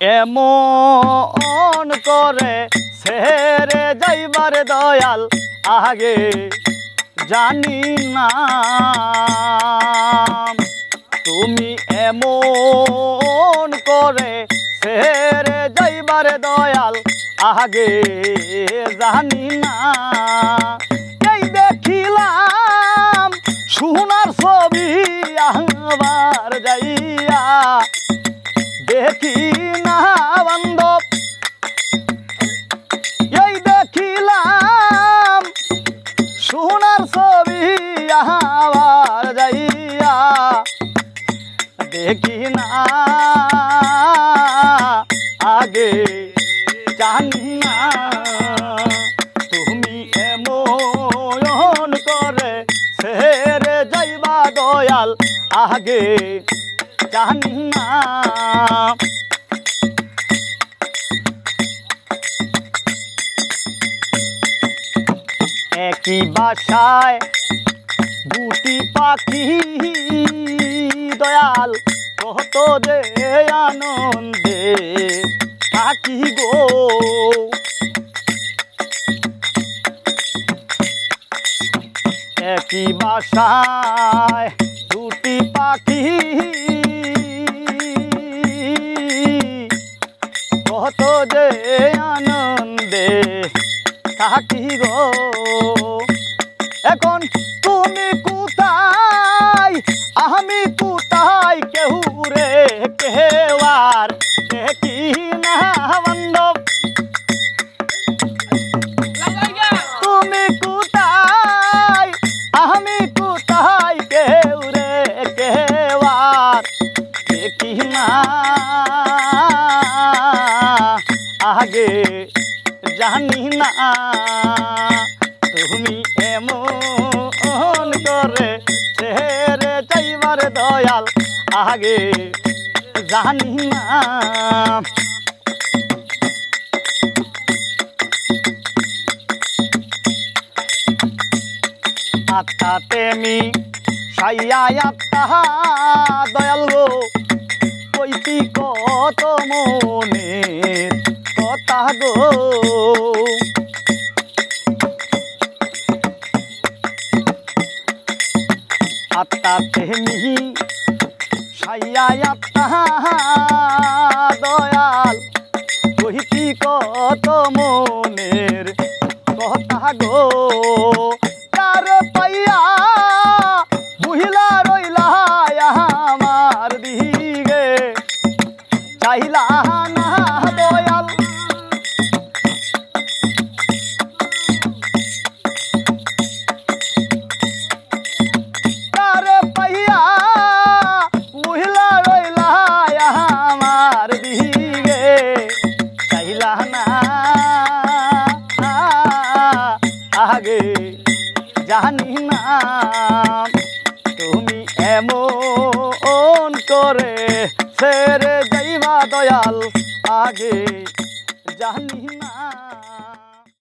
এমন করে সেরে যাইবার দয়াল আগে জানি না। তুমি এমন করে সেরে যাইবার দয়াল আগে জানি না। দেখি না আগে জানি না তুমি এমন করে সেরে যাইবা দয়াল আগে জানি না একই বাসায় দুটি পাখি দয়াল, কত যে আনন্দে থাকি গো। একই বাসায় দুটি পাখি। কত যে আনন্দে থাকি গো। এখন তুমি কোথায়? আমি রে কেউ আর দেখি না বান্ধব তুমি কোথায়? আমি কোথায় কেউ রে কেউ আর দেখি না? আগে জানি না। তুমি এমন করে ছেড়ে যাইবার দয়াল, আগে জানি না। আত্মা তেমি সাইয়া আত্মা, দয়াল গো। কইতি কত মনের কথা গো। আত্মা আত্মা দয়াল। কহিতি কত মনের কথা গো? তার পাইয়া আমার দিগে চাইলা না। আগে জানি না তুমি এমন করে ছেড়ে যাইবা দয়াল, আগে জানি না